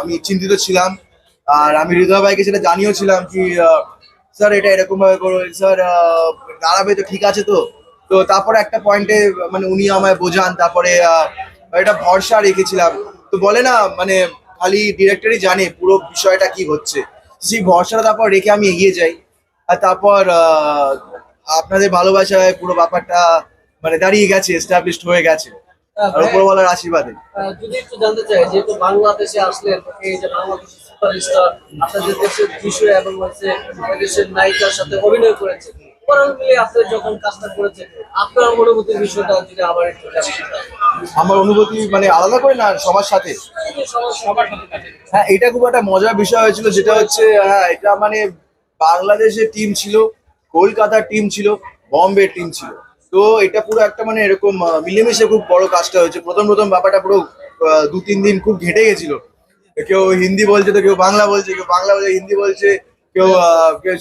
আমি চিন্তিত ছিলাম, আর আমি হৃদয় ভাইকে সেটা জানিয়েও ছিলাম কি স্যার এটা এরকম ভাবে করো, স্যার দাঁড়াবে তো ঠিক আছে তো। তো তারপরে একটা পয়েন্টে মানে উনি আমায় বোঝান, তারপরে একটা ভরসা রেখেছিলাম। তো বলে না মানে খালি ডিরেক্টরই জানে পুরো বিষয়টা কি হচ্ছে। সেই ভরসাটা তারপর রেখে আমি এগিয়ে যাই। আর তারপর আপনাদের ভালোবাসায় পুরো ব্যাপারটা মানে দাঁড়িয়ে গেছে এস্টাবলিশড হয়ে গেছে। উপরওয়ালার আশীর্বাদে। যদি একটু জানতে চাই যেহেতু বাংলাদেশে আসলেন এই যে বাংলাদেশের সুপারস্টার আপনাদের দেশের বিষয় এবং হচ্ছে দেশের নায়িকার সাথে অভিনয় করেছেন ওভারঅল মিলে আপনি যখন কাজটা করেছেন আপনার অনুভূতির বিষয়টা আবার একটু আমার অনুভূতি মানে আলাদা করে না সবার সাথে। সবার সবার সাথে হ্যাঁ এটা খুব একটা মজার বিষয় হয়েছিল যেটা হচ্ছে হ্যাঁ এটা মানে বাংলাদেশের টিম ছিল কলকাতার টিম ছিল বম্বের টিম ছিল। তো এটা পুরো একটা মানে এরকম মিলেমিশে খুব বড় কাজটা হয়েছে। প্রথম প্রথম ব্যাপারটা পুরো দু তিন দিন খুব ঘেটে গেছিল। কেউ হিন্দি বলছে তো, কেউ বাংলা বলছে, কেউ বাংলা বলছে হিন্দি বলছে, কেউ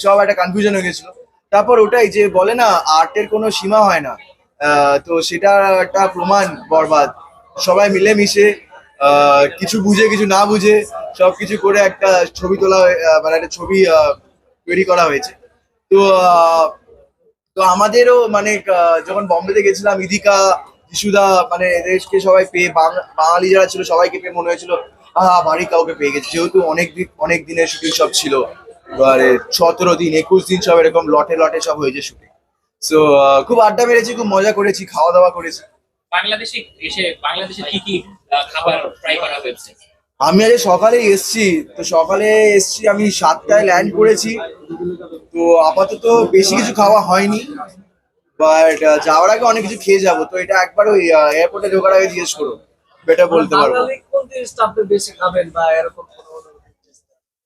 সব একটা কনফিউশন হয়ে গেছিল। তারপর ওটাই যে বলে না আর্টের কোনো সীমা হয় না। তো সেটা একটা প্রমাণ বরবাদ। সবাই মিলেমিশে কিছু বুঝে, কিছু না বুঝে সবকিছু করে একটা ছবি তোলা মানে একটা ছবি তৈরি করা হয়েছে। তো তো আমাদেরও মানে যখন বম্বেতে গেছিলাম ইদিকা যিশুদা মানে এদেরকে সবাই পেয়ে বাঙালি যারা ছিল সবাইকে পেয়ে মনে হয়েছিল আহ ভারী কাউকে পেয়ে গেছে। যেহেতু অনেক দিন অনেক দিনের শুটিং সব ছিল। এবারে সতেরো দিন একুশ দিন সব এরকম লটে লটে সব হয়েছে শুটিং সো খুব আড্ডা মেরেছি খুব মজা করেছি খাওয়া দাওয়া করেছি। বাংলাদেশে এসে বাংলাদেশে কি কি খাবার ট্রাই করা হয়েছে? আমি আজ সকালে এসছি তো সকালে এসছি আমি সাতটায় ল্যান্ড করেছি। তো আপাতত বেশি কিছু খাওয়া হয়নি বাট যাওয়ার আগে অনেক কিছু খেয়ে যাব তো এটা একবার ওই এয়ারপোর্টে ঢোকার আগে জিজ্ঞেস করো বেটার বলতে পারব।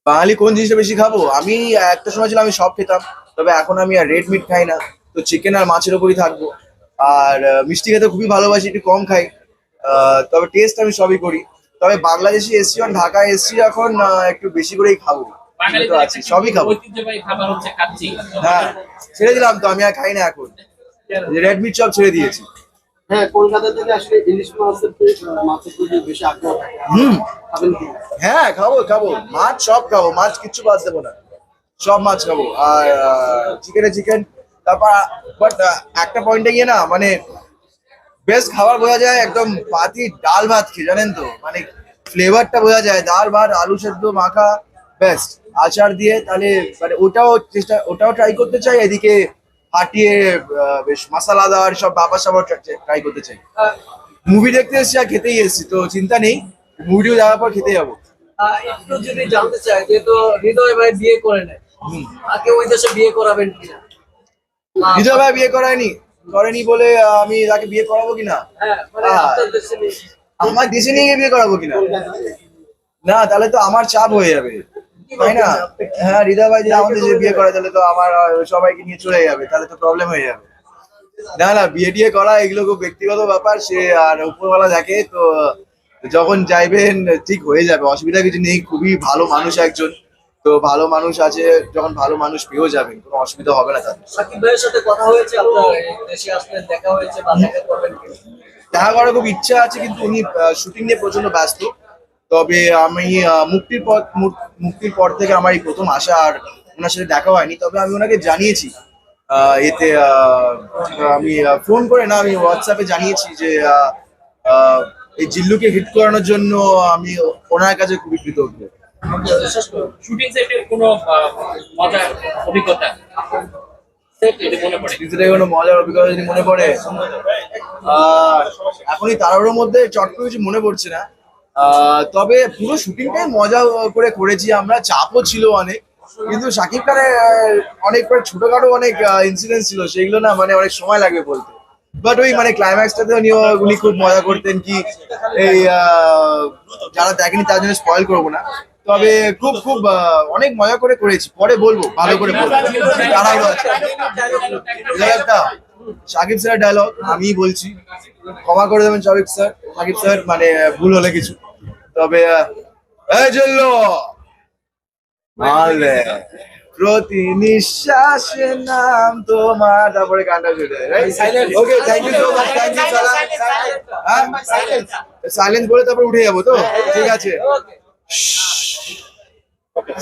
বাঙালি কোন জিনিসটা বেশি খাব? আমি একটা সময় ছিল আমি সব খেতাম তবে এখন আমি আর রেড মিট খাই না তো চিকেন আর মাছের উপরই থাকব আর মিষ্টি খেতে খুবই ভালোবাসি একটু কম খাই আহ, তবে টেস্ট আমি সবই করি তবে বাংলাদেশি এসছি যখন ঢাকায় এসছি এখন একটু বেশি করেই খাব। বাঙালিদের তো আছি সবই খাব। ঐতিহ্যবাহী খাবার হচ্ছে কাচ্চি। হ্যাঁ ছেড়ে দিলাম তো আমি আর খাই না এখন। রেড মিট সব ছেড়ে দিয়েছি। হ্যাঁ কলকাতা থেকে আসলে ইলিশ মাছের মাছের প্রতি বেশি আগ্রহ। হুম। খাবেন কি? হ্যাঁ খাব খাব। মাছ সব খাব মাছ কিচ্ছু বাদ দেবো না। সব মাছ খাব। আর চিকেনে চিকেন তারপর বাট একটা পয়েন্টে গিয়ে না মানে বেস্ট খাবার বোঝা যায় একদম পাতি ডাল ভাত খেয়ে জানেন তো? মানে ফ্লেভারটা বোঝা যায়। ডাল ভাত আলু সেদ্ধ মাখা বেস্ট আচার দিয়ে তাহলে মানে ওটাও চেষ্টা ওটাও ট্রাই করতে চাই এদিকে আহ, বেশ মশলাদার সব বাবা সাবার ট্রাই করতে চাই। মুভি দেখতে এসেছি আর খেতেই এসেছি তো চিন্তা নেই। মুভিও যাওয়ার পর খেতে যাব। একটু যদি জানতে চাই যেহেতু হৃদয় ভাই বিয়ে করে নেয় ওই দেশে বিয়ে করাবেন কিনা? আহ, হৃদয় ভাই বিয়ে করায়নি। করেনি বলে আমি তাকে বিয়ে করাবো কিনা? হ্যাঁ মানে আমার দেশে নিয়ে গিয়ে বিয়ে করাবো কিনা? না তাহলে তো আমার চাপ হয়ে যাবে। তাই না? হ্যাঁ হৃদয় ভাই যদি আমাদের দেশে বিয়ে করে তাহলে তো আমার সবাইকে নিয়ে চলে যাবে তাহলে তো প্রবলেম হয়ে যাবে। না না বিয়ে টিয়ে করা এগুলো খুব ব্যক্তিগত ব্যাপার সে আর উপরওয়ালা দেখে তো যখন চাইবেন ঠিক হয়ে যাবে। অসুবিধা কিছু নেই খুবই ভালো মানুষ একজন। তো ভালো মানুষ আছে যখন ভালো মানুষ পেয়েও যাবেন কোনো অসুবিধা হবে না তাদের। সাকিব ভাইয়ের সাথে কথা হয়েছে? আপনার দেশে আসলে দেখা হয়েছে বা দেখা করবেন দেখা করার খুব ইচ্ছা আছে কিন্তু উনি শুটিং নিয়ে প্রচণ্ড ব্যস্ত। তবে আমি মুক্তির পর মুক্তির পর থেকে আমার এই প্রথম আসা আর ওনার সাথে দেখা হয়নি। তবে আমি ওনাকে জানিয়েছি এতে আমি ফোন করে না আমি হোয়াটসঅ্যাপে জানিয়েছি যে এই জিল্লুকে হিট করানোর জন্য আমি ওনার কাছে খুবই কৃতজ্ঞ। শুটিং সেটের কোনো মজার অভিজ্ঞতা? যদি মনে পড়ে। কোনো মজার অভিজ্ঞতা যদি মনে পড়ে আহ, এখনই তাড়াহুড়োর মধ্যে চট করে কিছু মনে পড়ছে না। তবে পুরো শুটিংটাই মজা করে করেছি আমরা, চাপও ছিল অনেক। কিন্তু সাকিব খানের অনেক ছোটখাটো অনেক ইনসিডেন্ট ছিল, সেগুলো না মানে অনেক সময় লাগবে বলতে। বাট ওই মানে ক্লাইম্যাক্সটাতে উনি উনি খুব মজা করতেন কি, এই যারা দেখেনি তার জন্য স্পয়েল করব না। তবে খুব খুব অনেক মজা করে করেছি। পরে বলব, ভালো করে ডায়লগটা সাকিব স্যারের ডায়লগ আমি বলছি। ক্ষমা করে দেবেন সাকিব স্যার সাকিব স্যার মানে ভুল হলে কিছু। তবে এই মাল প্রতি নিঃশ্বাসে নাম তোমার। তারপরে গানটা শুনে ওকে thank you so much thank you silence বলে তারপর উঠে যাব তো? ঠিক আছে। ওকে